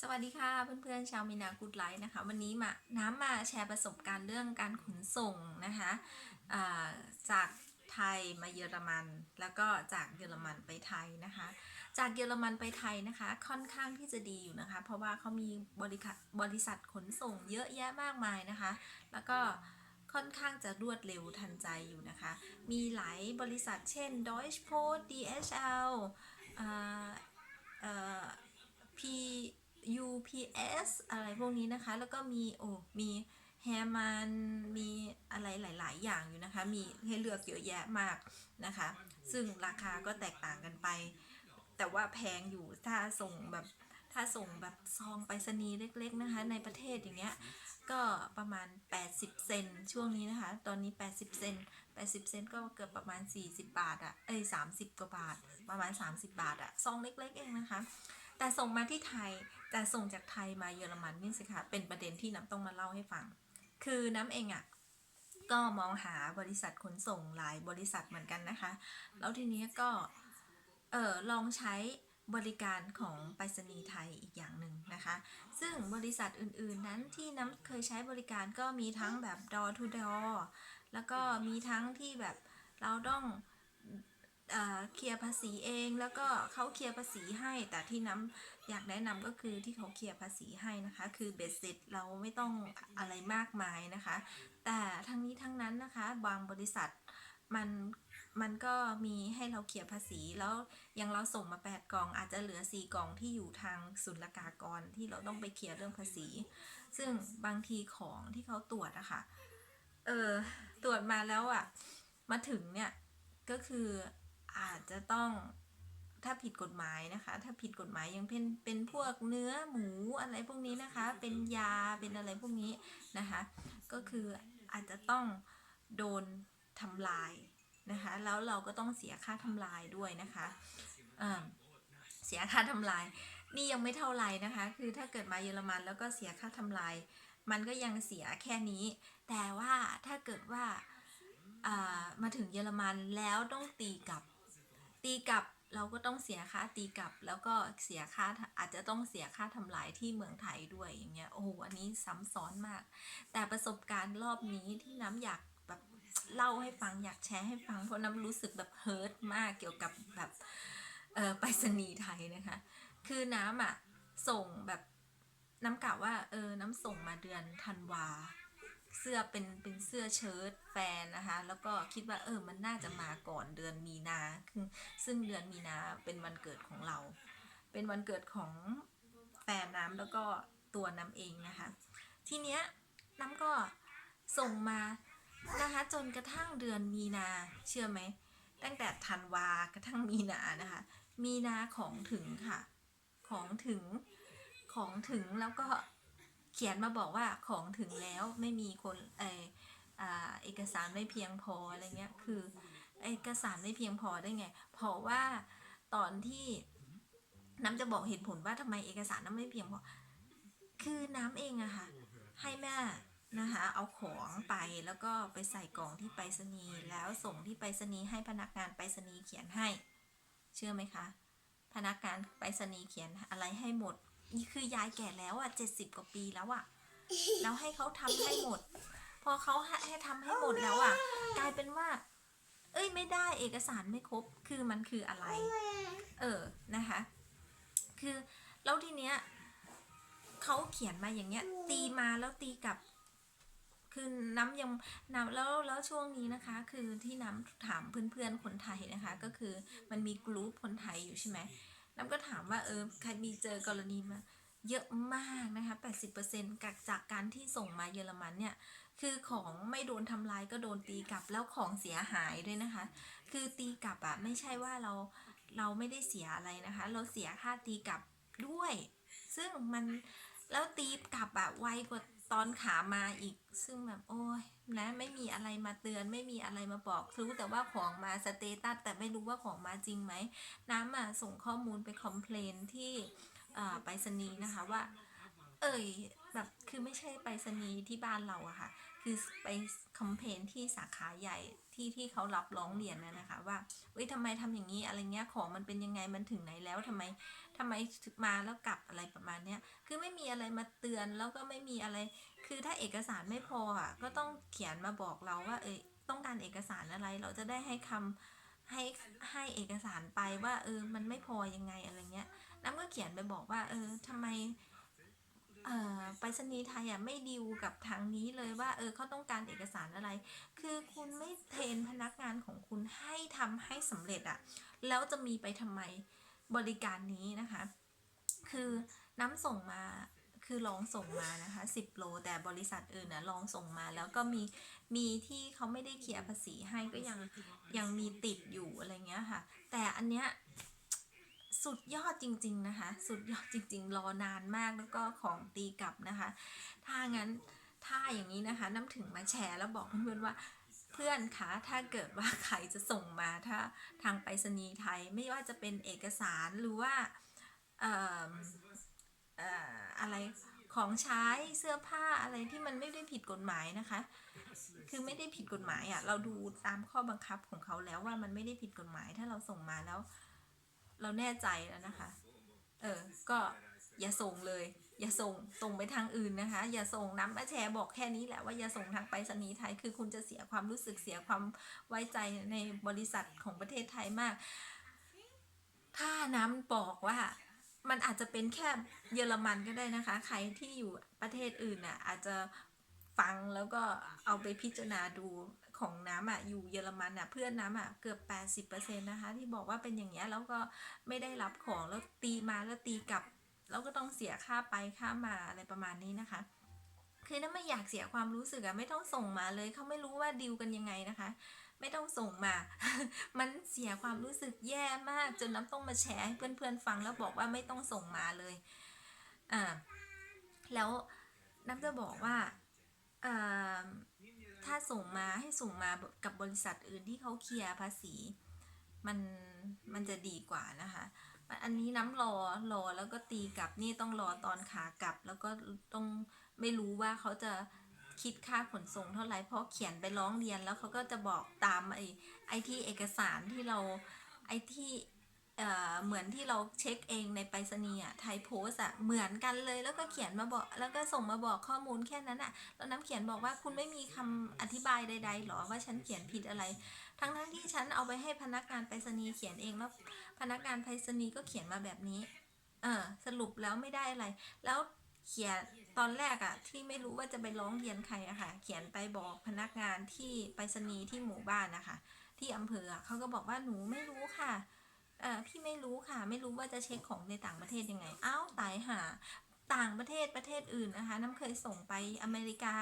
สวัสดีค่ะเพื่อนๆชาวมินากูดไลท์นะคะ วันนี้มาน้ำมาแชร์ประสบการณ์เรื่องการขนส่งนะคะจากไทยมาเยอรมัน แล้วก็จากเยอรมันไปไทยนะคะ จากเยอรมันไปไทยนะคะ ค่อนข้างที่จะดีอยู่นะคะ เพราะว่าเขามีบริษัทบริษัทขนส่งเยอะแยะมากมายนะคะ แล้วก็ค่อนข้างจะรวดเร็วทันใจอยู่นะคะ มีหลายบริษัทเช่น Deutsche Post DHL อ่าเอ่อ P UPS อะไรพวกนี้นะคะ แล้วก็มีโอ้มีแฮมันมีอะไรหลาย ๆ อย่างอยู่นะคะ มีให้เลือกเยอะแยะมากนะคะ ซึ่งราคาก็แตกต่างกันไป แต่ว่าแพงอยู่ถ้าส่งแบบถ้าส่งแบบซองไปรษณีย์เล็ก ๆ นะคะ ในประเทศอย่างเงี้ยก็ประมาณ 80 เซนช่วงนี้นะคะ ตอนนี้ 80 เซน80 เซนก็เกือบประมาณ 40 บาทอะเอ้ย30 กว่าบาท ประมาณ 30 บาทอะซองเล็ก ๆ เองนะคะ แต่ส่งมาที่ไทย แต่ส่งจากไทยมาเยอรมันนี่สิคะเป็นประเด็นที่น้ำต้องมาเล่าให้ฟัง คือน้ำเองอะ่ะก็มองหาบริษัทขนส่งหลายบริษัทเหมือนกันนะคะ แล้วทีนี้ก็เออลองใช้บริการของไปรษณีย์ไทยอีกอย่างหนึ่งนะคะ ซึ่งบริษัทอื่นๆนั้นที่น้ำเคยใช้บริการก็มีทั้งแบบ door to door แล้วก็มีทั้งที่แบบเราต้อง เคลียร์ภาษีเอง แล้วก็เขาเคลียร์ภาษีให้ แต่ที่น้ำอยากแนะนำก็คือที่เขาเคลียร์ภาษีให้นะคะ คือเบสเซ็ตเราไม่ต้องอะไรมากมายนะคะ แต่ทั้งนี้ทั้งนั้นนะคะบางบริษัทมันมันก็มีให้เราเคลียร์ภาษีแล้วยังเราส่งมา 8กล่อง อาจจะเหลือ 4กล่องที่อยู่ทางศุลกากรที่เราต้องไปเคลียร์เรื่องภาษี ซึ่งบางทีของที่เขาตรวจอะค่ะเออตรวจมาแล้วอะมาถึงเนี่ยก็คือ อาจจะต้องถ้าผิดกฎหมายนะคะ ถ้าผิดกฎหมายยังเป็นเป็นพวกเนื้อหมูอะไรพวกนี้นะคะ เป็นยาเป็นอะไรพวกนี้นะคะ ก็คืออาจจะต้องโดนทำลายนะคะ แล้วเราก็ต้องเสียค่าทำลายด้วยนะคะเอ่อเสียค่าทำลาย นี่ยังไม่เท่าไหร่นะคะ คือถ้าเกิดมาเยอรมันแล้วก็เสียค่าทำลาย มันก็ยังเสียแค่นี้ แต่ว่าถ้าเกิดว่าอ่ามาถึงเยอรมันแล้วต้องตีกลับ ตีกลับเราก็ต้องเสียค่าตีกลับ แล้วก็เสียค่าอาจจะต้องเสียค่าทำลายที่เมืองไทยด้วยอย่างเงี้ยโอ้โหอันนี้ซ้ำซ้อนมาก แต่ประสบการณ์รอบนี้ที่น้ำอยากแบบเล่าให้ฟังอยากแชร์ให้ฟังเพราะน้ำรู้สึกแบบเฮิร์ตมากเกี่ยวกับแบบเออไปรษณีย์ไทยนะคะ คือน้ำอะส่งแบบน้ำกะว่าเออน้ำส่งมาเดือนธันวา เสื้อเป็นเป็นเสื้อเชิ้ตแฟนนะคะ แล้วก็คิดว่าเออมันน่าจะมาก่อนเดือนมีนาคือซึ่งเดือนมีนาเป็นวันเกิดของเรา เป็นวันเกิดของแฟนน้ำแล้วก็ตัวน้ำเองนะคะ ทีเนี้ยน้ำก็ส่งมานะคะจนกระทั่งเดือนมีนาเชื่อไหมตั้งแต่ธันวากระทั่งมีนานะคะ มีนาของถึงค่ะ ของถึงของถึงแล้วก็ เขียนมาบอกว่าของถึงแล้วไม่มีคนเอเอกสารไม่เพียงพออะไรเงี้ยคือเอกสารไม่เพียงพอได้ไง เพราะว่าตอนที่น้ำจะบอกเหตุผลว่าทำไมเอกสารน้ำไม่เพียงพอ คือน้ำเองอะค่ะ ให้แม่นะคะเอาของไปแล้วก็ไปใส่กล่องที่ไปรษณีย์แล้วส่งที่ไปรษณีย์ให้พนักงานไปรษณีย์เขียนให้ เชื่อไหมคะ พนักงานไปรษณีย์เขียนอะไรให้หมด คือยายแก่แล้วอะเจ็ดสิบกว่าปีแล้วอะ แล้วให้เขาทำให้หมด พอเขาให้ให้ทำให้หมดแล้วอะ กลายเป็นว่า เอ้ยไม่ได้เอกสารไม่ครบ คือมันคืออะไร เออนะคะ คือแล้วทีเนี้ยเขาเขียนมาอย่างเงี้ย ตีมาแล้วตีกลับคือน้ำยังน้ำแล้วแล้วช่วงนี้นะคะ คือที่น้ำถามเพื่อนๆคนไทยนะคะ ก็คือมันมีกลุ่มคนไทยอยู่ใช่ไหม น้ำก็ถามว่าเออใครมีเจอกรณีมาเยอะมากนะคะ80%จากจากการที่ส่งมาเยอรมันเนี่ยคือของไม่โดนทำลายก็โดนตีกลับแล้วของเสียหายด้วยนะคะ คือตีกลับอะไม่ใช่ว่าเราเราไม่ได้เสียอะไรนะคะ เราเสียค่าตีกลับด้วย ซึ่งมันแล้วตีกลับอะไวกว่าตอนขามาอีก ซึ่งแบบโอ้ย นะไม่มีอะไรมาเตือนไม่มีอะไรมาบอกรู้แต่ว่าของมาสเตตัสแต่ไม่รู้ว่าของมาจริงไหมน้ำอะส่งข้อมูลไปคอมเพลนที่ไปรษณีย์นะคะว่าเเอ่ยแบบคือไม่ใช่ไปรษณีย์ที่บ้านเราอะค่ะ คือไปคอมเพนที่สาขาใหญ่ที่ที่เขารับร้องเรียนนะนะคะว่าเอ้ยทำไมทำอย่างนี้อะไรเงี้ยของมันเป็นยังไงมันถึงไหนแล้วทำไมทำไมถึงมาแล้วกลับอะไรประมาณเนี้ยคือไม่มีอะไรมาเตือนแล้วก็ไม่มีอะไร คือถ้าเอกสารไม่พออะก็ต้องเขียนมาบอกเราว่าเอ้ยต้องการเอกสารอะไรเราจะได้ให้คำให้ให้เอกสารไปว่าเออมันไม่พอยังไงอะไรเงี้ยน้ำก็เขียนไปบอกว่า เออทำไม ไปรษณีย์ไทยอะไม่ดิวกับทางนี้เลยว่าเออเขาต้องการเอกสารอะไร คือคุณไม่เทรนพนักงานของคุณให้ทำให้สำเร็จอะแล้วจะมีไปทำไมบริการนี้นะคะ คือน้ำส่งมาคือลองส่งมานะคะ 10 โล แต่บริษัทอื่นนะลองส่งมาแล้วก็มีมีที่เขาไม่ได้เคลียร์ภาษีให้ก็ยังยังมีติดอยู่อะไรเงี้ยค่ะ แต่อันเนี้ย สุดยอดจริง ๆ นะคะ สุดยอดจริง ๆ รอนานมากแล้วก็ของตีกลับนะคะ ถ้างั้นถ้าอย่างนี้นะคะ น้ำถึงมาแชร์แล้วบอกเพื่อนๆว่าเพื่อนคะถ้าเกิดว่าใครจะส่งมาถ้าทางไปรษณีย์ไทยไม่ว่าจะเป็นเอกสารหรือว่าเอ่อเอ่ออะไรของใช้เสื้อผ้าอะไรที่มันไม่ได้ผิดกฎหมายนะคะ คือไม่ได้ผิดกฎหมายอะ่ะเราดูตามข้อบังคับของเขาแล้วว่ามันไม่ได้ผิดกฎหมาย ถ้าเราส่งมาแล้ว เราแน่ใจแล้วนะคะ เออ ก็อย่าส่งเลย อย่าส่งส่งไปทางอื่นนะคะ อย่าส่งน้ำมาแชร์บอกแค่นี้แหละว่าอย่าส่งทางไปรษณีย์ไทย คือคุณจะเสียความรู้สึกเสียความไว้ใจในบริษัทของประเทศไทยมาก ถ้าน้ำบอกว่ามันอาจจะเป็นแค่เยอรมันก็ได้นะคะ ใครที่อยู่ประเทศอื่นน่ะอาจจะฟังแล้วก็เอาไปพิจารณาดู ของน้ำอะอยู่เยอรมันอะเพื่อนน้ำอะเกือบ 80%นะคะที่บอกว่าเป็นอย่างเงี้ยแล้วก็ไม่ได้รับของแล้วตีมาแล้วตีกลับ แล้วก็ต้องเสียค่าไปค่ามาอะไรประมาณนี้นะคะคือถ้าไม่อยากเสียความรู้สึกอะไม่ต้องส่งมาเลยเขาไม่รู้ว่าดีลกันยังไงนะคะ ไม่ต้องส่งมา มันเสียความรู้สึกแย่มากจนน้ำต้องมาแชร์ให้เพื่อนๆฟังแล้วบอกว่าไม่ต้องส่งมาเลยอ่าแล้วน้ำจะบอกว่าอ่อ ถ้าส่งมาให้ส่งมากับบริษัทอื่นที่เขาเคลียร์ภาษีมันมันจะดีกว่านะคะ อันนี้น้ำรอรอแล้วก็ตีกลับนี่ต้องรอตอนขากลับ แล้วก็ต้องไม่รู้ว่าเขาจะคิดค่าขนส่งเท่าไหร่เพราะเขียนไปร้องเรียนแล้วเขาก็จะบอกตามไอ้ไอที่เอกสารที่เราไอที่ เหมือนที่เราเช็คเองในไปรษณีย์อะไทยโพสอะเหมือนกันเลยแล้วก็เขียนมาบอกแล้วก็ส่งมาบอกข้อมูลแค่นั้นอะแล้วน้ำเขียนบอกว่าคุณไม่มีคำอธิบายใดๆหรอว่าฉันเขียนผิดอะไร ทั้งทั้งที่ฉันเอาไปให้พนักงานไปรษณีย์เขียนเองแล้วพนักงานไปรษณีย์ก็เขียนมาแบบนี้ เออสรุปแล้วไม่ได้อะไร แล้วเขียนตอนแรกอะที่ไม่รู้ว่าจะไปร้องเรียนใครอะค่ะ เขียนไปบอกพนักงานที่ไปรษณีย์ที่หมู่บ้านนะคะที่อำเภอเขาก็บอกว่าหนูไม่รู้ค่ะ ออพี่ไม่รู้ค่ะ ไม่รู้ว่าจะเช็คของในต่างประเทศยังไงอ้าวตายหาต่างประเทศประเทศอื่นนะคะ น้ำเคยส่งไปอเมริกา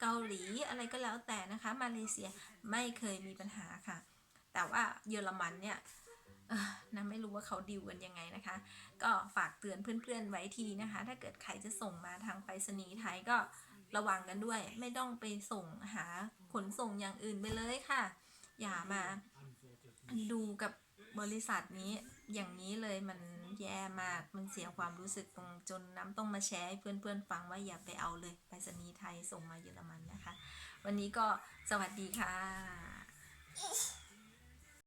เกาหลีอะไรก็แล้วแต่นะคะ มาเลเซียไม่เคยมีปัญหาค่ะ แต่ว่าเยอรมันเนี่ยเอ่อนะไม่รู้ว่าเขาดิวกันยังไงนะคะ ก็ฝากเตือนเพื่อนๆไว้ทีนะคะ ถ้าเกิดใครจะส่งมาทางไปรษณีย์ไทยก็ระวังกันด้วย ไม่ต้องไปส่งหาขนส่งอย่างอื่นไปเลยค่ะ อย่ามา ดูกับบริษัทนี้อย่างนี้เลยมันแย่มากมันเสียความรู้สึกตรงจนน้ำต้องมาแชร์ให้เพื่อนๆฟังว่าอย่าไปเอาเลยไปสนีไทยส่งมาเยอรมันนะคะ วันนี้ก็สวัสดีค่ะ